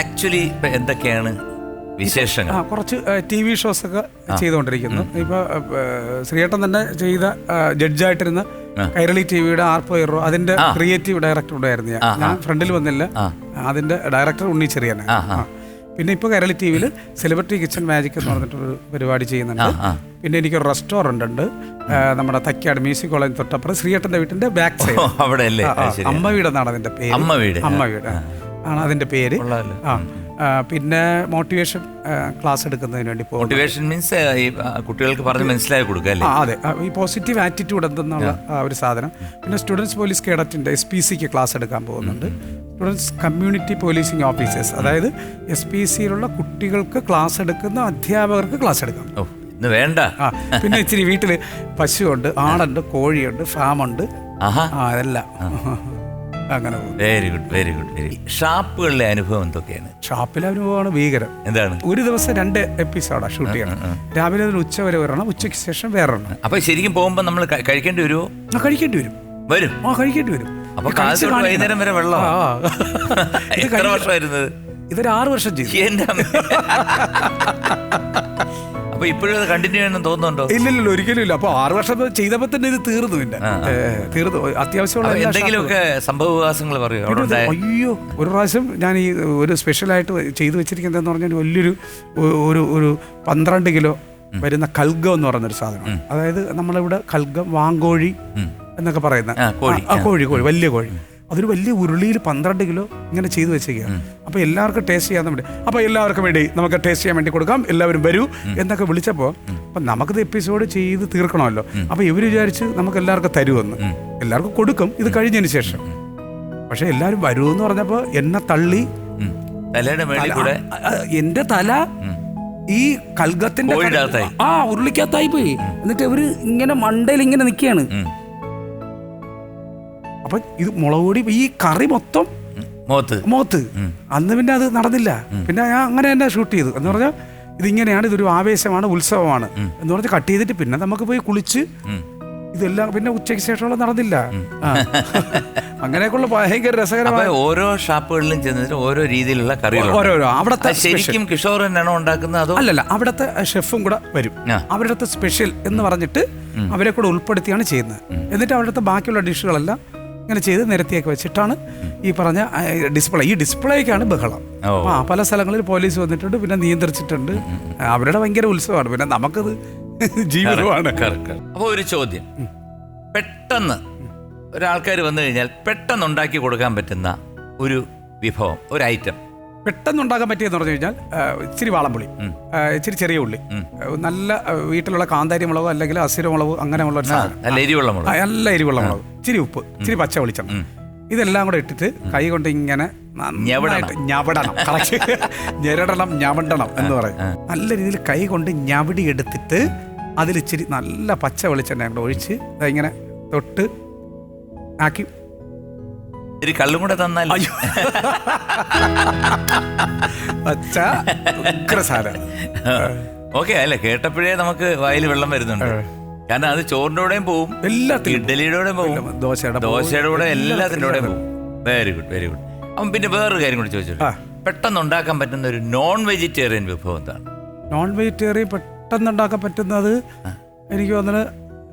Actually ഇപ്പൊ എന്തൊക്കെയാണ് വിശേഷങ്ങൾ? ആ കുറച്ച് ടി വി ഷോസ് ഒക്കെ ചെയ്തുകൊണ്ടിരിക്കുന്നു. ഇപ്പൊ ശ്രീയേട്ടൻ തന്നെ ചെയ്ത ജഡ്ജായിട്ടിരുന്ന കൈരളി ടി വിയുടെ ആർപ്പോ ഇറോ അതിന്റെ ക്രിയേറ്റീവ് ഡയറക്ടർ ഉണ്ടായിരുന്നു ഞാൻ. ഞാൻ ഫ്രണ്ടിൽ വന്നില്ല. അതിന്റെ ഡയറക്ടർ ഉണ്ണി ചെറിയാനാണ് ആ. പിന്നെ ഇപ്പൊ കേരളി ടി വിയിൽ സെലിബ്രിറ്റി കിച്ചൺ മാജിക് എന്ന് പറഞ്ഞിട്ടൊരു പരിപാടി ചെയ്യുന്നുണ്ട്. പിന്നെ എനിക്കൊരു റെസ്റ്റോറന്റ് ഉണ്ട്. നമ്മുടെ തക്കാട് മ്യൂസിക് കോളേജ് തൊട്ടപ്പുറം ശ്രീയേട്ടന്റെ വീട്ടിന്റെ ബാക്ക് സൈഡ് അമ്മ വീട് എന്നാണ് അതിന്റെ പേര്. അമ്മ വീട്. അമ്മ വീട് ആണ് അതിന്റെ പേര്. ആ പിന്നെ മോട്ടിവേഷൻ ക്ലാസ് എടുക്കുന്നതിന് വേണ്ടി മോട്ടിവേഷൻ മീൻസ് കുട്ടികൾക്ക് പറഞ്ഞ് മനസ്സിലായി കൊടുക്കുക അല്ലേ? അതെ. ഈ പോസിറ്റീവ് ആറ്റിറ്റ്യൂഡ് എന്തെന്നുള്ള ഒരു സാധനം. പിന്നെ സ്റ്റുഡൻസ് പോലീസ് കേഡറ്റിന്റെ എസ് പി സിക്ക് ക്ലാസ് എടുക്കാൻ പോകുന്നുണ്ട്. സ്റ്റുഡൻസ് കമ്മ്യൂണിറ്റി പോലീസിംഗ് ഓഫീസേഴ്സ് അതായത് എസ് പി സിയിലുള്ള കുട്ടികൾക്ക് ക്ലാസ് എടുക്കുന്ന അധ്യാപകർക്ക് ക്ലാസ് എടുക്കാം. വേണ്ട. ആ പിന്നെ ഇച്ചിരി വീട്ടിൽ പശുവുണ്ട് ആടുണ്ട് കോഴിയുണ്ട് ഫാമുണ്ട്. അതെല്ലാം. അങ്ങനെ പോകും. Very good very good very ഷാപ്പുകളിലെ അനുഭവം എന്തൊക്കെയാണ്? ഷാപ്പിലെ അനുഭവമാണ് ഭീകരം എന്താണ്? ഒരു ദിവസം രണ്ട് എപ്പിസോഡാണ് ഷൂട്ട് ചെയ്യണം. രാവിലെ മുതൽ ഉച്ച വരെ ഒരെണ്ണം ഉച്ചയ്ക്ക് ശേഷം വേറെ അപ്പൊ ശരിക്കും പോകുമ്പോ നമ്മൾ കഴിക്കേണ്ടി വരുമോ ആ കഴിക്കേണ്ടി വരും. വരും? ആ കഴിക്കേണ്ടി വരും. അപ്പൊ ഇത് കഴിച്ച് കാലത്തോട്ട് കാണിക്കണം. വൈകുന്നേരം വരെ വെള്ളം ആ. ഇത് എത്ര. വർഷമായിരുന്നത് ഇതൊരു ആറ് വർഷം ചെയ്തു. എന്റെ അമ്മേ. അപ്പൊ ഇപ്പോഴും അത് കണ്ടിന്യൂ ചെയ്യണം തോന്നുന്നുണ്ടോ? ഇല്ലില്ല ഒരിക്കലും ഇല്ല അപ്പൊ ആറ് വർഷം ചെയ്തപ്പോ തന്നെ ഇത് തീർന്നു പിന്നെ. തീർന്നു. അത്യാവശ്യമുള്ള എന്തെങ്കിലുമൊക്കെ സംഭവവികാസങ്ങൾ പറയൂ? അയ്യോ ഒരു പ്രാവശ്യം ഞാൻ ഈ ഒരു സ്പെഷ്യലായിട്ട് ചെയ്തു വെച്ചിരിക്കുന്നതെന്ന് പറഞ്ഞാൽ വലിയൊരു ഒരു ഒരു പന്ത്രണ്ട് കിലോ വരുന്ന കൽഗം എന്ന് പറയുന്നൊരു സാധനം അതായത് നമ്മളിവിടെ കൽഗം വാങ്കോഴി എന്നൊക്കെ പറയുന്ന കോഴി. കോഴി വലിയ കോഴി. അതൊരു വലിയ ഉരുളിയിൽ പന്ത്രണ്ട് കിലോ ഇങ്ങനെ ചെയ്തു വെച്ചേക്കുകയാണ് അപ്പോൾ എല്ലാവർക്കും ടേസ്റ്റ് ചെയ്യാൻ വേണ്ടി. അപ്പോൾ എല്ലാവർക്കും വേണ്ടി നമുക്ക് ടേസ്റ്റ് ചെയ്യാൻ വേണ്ടി കൊടുക്കാം. എല്ലാവരും വരൂ എന്നൊക്കെ വിളിച്ചപ്പോൾ അപ്പം നമുക്കിത് എപ്പിസോഡ് ചെയ്ത് തീർക്കണമല്ലോ. അപ്പോൾ ഇവർ വിചാരിച്ച് നമുക്ക് എല്ലാവർക്കും തരുമെന്ന്. എല്ലാവർക്കും കൊടുക്കും. ഇത് കഴിഞ്ഞതിന് ശേഷം. പക്ഷെ എല്ലാവരും എന്ന് പറഞ്ഞപ്പോൾ എന്നെ തള്ളി. എന്റെ തല ഈ കൽഗത്തിന്റെ. ആ ഉരുളിക്കകത്തായി പോയി. എന്നിട്ട് ഇവർ ഇങ്ങനെ മണ്ടയിൽ ഇങ്ങനെ നിൽക്കുകയാണ്. അപ്പൊ ഇത് മുളക് പൊടി ഈ കറി മൊത്തം മോത്ത് മുഖത്ത്. അന്ന് പിന്നെ അത് നടന്നില്ല. പിന്നെ ഞാൻ അങ്ങനെ തന്നെ ഷൂട്ട് ചെയ്തു. എന്ന് പറഞ്ഞാൽ ഇതിങ്ങനെയാണ് ഇതൊരു ആവേശമാണ് ഉത്സവമാണ്. എന്ന് പറഞ്ഞ് കട്ട് ചെയ്തിട്ട് പിന്നെ നമുക്ക് പോയി കുളിച്ച് ഇതെല്ലാം പിന്നെ ഉച്ചയ്ക്ക് ശേഷമുള്ള നടന്നില്ല. അങ്ങനെയൊക്കെയുള്ള ഭയങ്കര രസകരമായ ഓരോ ഷാപ്പുകളിലും ചെന്നിട്ട് ഓരോ രീതിയിലുള്ള കറികൾ ഓരോരോ അവിടുത്തെ ശരിക്കും കിഷോർ തന്നെയാണോ ഉണ്ടാക്കുന്നത് അതോ? അല്ലല്ല അവിടുത്തെ ഷെഫും കൂടെ വരും. അവരുടെ സ്പെഷ്യൽ എന്ന് പറഞ്ഞിട്ട് അവരെ കൂടെ ഉൾപ്പെടുത്തിയാണ് ചെയ്യുന്നത്. എന്നിട്ട് അവിടുത്തെ ബാക്കിയുള്ള ഡിഷുകളെല്ലാം ഇങ്ങനെ ചെയ്ത് നിരത്തിയൊക്കെ വെച്ചിട്ടാണ് ഈ പറഞ്ഞ ഡിസ്പ്ലേ ഈ ഡിസ്പ്ലേക്കാണ് ബഹളം. ആ പല സ്ഥലങ്ങളിൽ പോലീസ് വന്നിട്ടുണ്ട് പിന്നെ നിയന്ത്രിച്ചിട്ടുണ്ട്. അവരുടെ ഭയങ്കര ഉത്സവമാണ്. പിന്നെ നമുക്കത് ജീവിതമാണ്. അപ്പൊ ഒരു ചോദ്യം. പെട്ടെന്ന് ഒരാൾക്കാർ വന്നു കഴിഞ്ഞാൽ പെട്ടെന്ന് ഉണ്ടാക്കി കൊടുക്കാൻ പറ്റുന്ന ഒരു വിഭവം ഒരു ഐറ്റം പെട്ടെന്ന് ഉണ്ടാക്കാൻ പറ്റിയെന്ന് പറഞ്ഞു കഴിഞ്ഞാൽ ഇച്ചിരി വാളംപുളി. ഇച്ചിരി ചെറിയ ഉള്ളി. നല്ല വീട്ടിലുള്ള കാന്താരി മുളകോ അല്ലെങ്കിൽ അസിരമുളകോ അങ്ങനെയുള്ള നല്ല എരിവുള്ള മുളക്. ഇച്ചിരി ഉപ്പ് ഇച്ചിരി പച്ച വെളിച്ചെണ്ണ. ഇതെല്ലാം കൂടെ ഇട്ടിട്ട് കൈ കൊണ്ട് ഇങ്ങനെ ഞവടണം. ഞെരടണം ഞവണ്ടണം എന്ന് പറയും. നല്ല രീതിയിൽ കൈ കൊണ്ട് ഞവടി എടുത്തിട്ട് അതിൽ ഇച്ചിരി നല്ല പച്ച വെളിച്ചെണ്ണ കൂടെ ഒഴിച്ച് ഇങ്ങനെ തൊട്ട് ആക്കി ഇത്തിരി കള്ളും കൂടെ തന്നാൽ അയ്യോ. പച്ച ഉഗ്ര സാധനം. ഓക്കെ അല്ല കേട്ടപ്പോഴേ നമുക്ക് വായിൽ വെള്ളം വരുന്നുണ്ട്. കാരണം അത് ചോറിന്റെ കൂടെയും പോവും. എല്ലാത്തിലും ഇഡ്ഡലിയുടെ കൂടെയും പോവും. ദോശയുടെ ദോശയുടെ കൂടെ എല്ലാത്തിന്റെ കൂടെയും പോവും. വെരി ഗുഡ് വെരി ഗുഡ് അപ്പം പിന്നെ വേറൊരു കാര്യം കൂടി ചോദിച്ചു ആ. പെട്ടെന്ന് ഉണ്ടാക്കാൻ പറ്റുന്ന ഒരു നോൺ വെജിറ്റേറിയൻ വിഭവം എന്താണ്? നോൺ വെജിറ്റേറിയൻ പെട്ടെന്ന് ഉണ്ടാക്കാൻ പറ്റുന്നത് എനിക്ക് തോന്നുന്നത്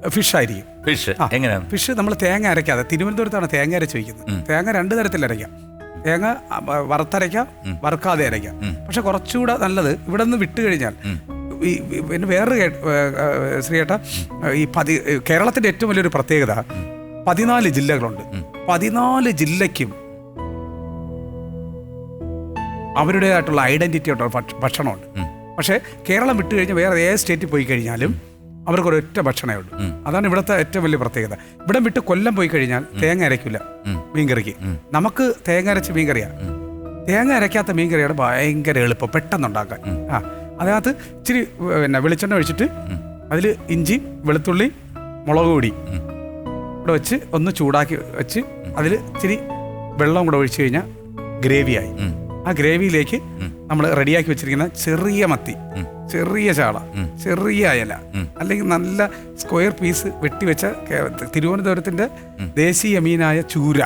ഫിഷ് ആയിരിക്കും. ഫിഷ് ആ. എങ്ങനെയാണ്? ഫിഷ് നമ്മൾ തേങ്ങ അരയ്ക്കാതെ തിരുവനന്തപുരത്താണ് തേങ്ങ അരച്ച് വയ്ക്കുന്നത്. തേങ്ങ രണ്ട് തരത്തിൽ അരയ്ക്കാം. തേങ്ങ അ, വ- വറുത്തരയ്ക്കാം വറുക്കാതെ അരയ്ക്കാം. പക്ഷെ കുറച്ചുകൂടെ നല്ലത് ഇവിടെ നിന്ന് വിട്ട് കഴിഞ്ഞാൽ ഈ ഈ- പിന്നെ വേറൊരു കേ- ഏ, ഏ, ശ്രീയേട്ട ഈ പതി കേരളത്തിന്റെ ഏറ്റവും വലിയൊരു പ്രത്യേകത പതിനാല് ജില്ലകളുണ്ട്. പതിനാല് ജില്ലയ്ക്കും അവരുടേതായിട്ടുള്ള ഐഡന്റിറ്റി ഉണ്ടോ? ഭക്ഷണമുണ്ട്. പക്ഷേ കേരളം വിട്ട് കഴിഞ്ഞാൽ വേറെ ഏത് സ്റ്റേറ്റിൽ പോയി കഴിഞ്ഞാലും അവർക്ക് ഒരൊറ്റ ഭക്ഷണമേ ഉള്ളൂ. അതാണ് ഇവിടുത്തെ ഏറ്റവും വലിയ പ്രത്യേകത. ഇവിടെ വിട്ട് കൊല്ലം പോയി കഴിഞ്ഞാൽ തേങ്ങ അരയ്ക്കില്ല മീൻകറിക്ക്. നമുക്ക് തേങ്ങ അരച്ച് മീൻകറിയാ. തേങ്ങ അരയ്ക്കാത്ത മീൻകറിയാണ് ഭയങ്കര എളുപ്പം പെട്ടെന്ന് ഉണ്ടാക്കാൻ ആ അതിനകത്ത് ഇച്ചിരി പിന്നെ വെളിച്ചെണ്ണ ഒഴിച്ചിട്ട് അതിൽ ഇഞ്ചി വെളുത്തുള്ളി മുളക് പൊടി ഇവിടെ വെച്ച് ഒന്ന് ചൂടാക്കി വെച്ച് അതിൽ ഇച്ചിരി വെള്ളം കൂടെ ഒഴിച്ചു കഴിഞ്ഞാൽ ഗ്രേവിയായി. ആ ഗ്രേവിയിലേക്ക് നമ്മൾ റെഡിയാക്കി വെച്ചിരിക്കുന്ന ചെറിയ മത്തി ചെറിയ ചാള ചെറിയ അയല അല്ലെങ്കിൽ നല്ല സ്ക്വയർ പീസ് വെട്ടിവെച്ച തിരുവനന്തപുരത്തിന്റെ ദേശീയ മീനായ ചൂര.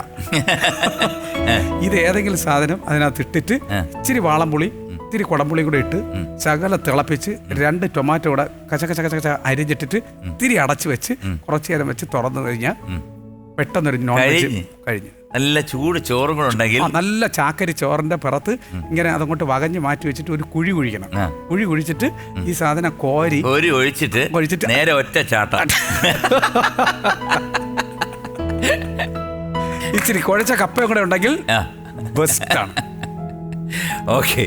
ഇത് ഏതെങ്കിലും സാധനം അതിനകത്ത് ഇട്ടിട്ട് ഇച്ചിരി വാളംപുളി ഇത്തിരി കുടംപുളിയും കൂടെ ഇട്ട് ശകല തിളപ്പിച്ച് രണ്ട് ടൊമാറ്റോ കൂടെ കച്ച കച്ച കച്ച കച്ച അരിഞ്ഞിട്ടിട്ട് ഇത്തിരി അടച്ചു വെച്ച് കുറച്ചു നേരം വെച്ച് തുറന്നു കഴിഞ്ഞാൽ പെട്ടെന്നൊരു നോൺ വെജ് കഴിഞ്ഞ്. കഴിഞ്ഞു. നല്ല ചൂട് ചോറും കൂടെ ഉണ്ടെങ്കിൽ ആ, നല്ല ചാക്കരി ചോറിന്റെ പുറത്ത് ഇങ്ങനെ അതങ്ങോട്ട് വകഞ്ഞ് മാറ്റി വെച്ചിട്ട് ഒരു കുഴി കുഴിക്കണം. ആ. കുഴി കുഴിച്ചിട്ട് ഈ സാധനം കോരി ഒരു ഒഴിച്ചിട്ട് ഒഴിച്ചിട്ട് നേരെ ഒറ്റ ചാട്ട. ഇച്ചിരി കുഴച്ച കപ്പയും കൂടെ ഉണ്ടെങ്കിൽ ബെസ്റ്റ് ആണ്. ഓക്കെ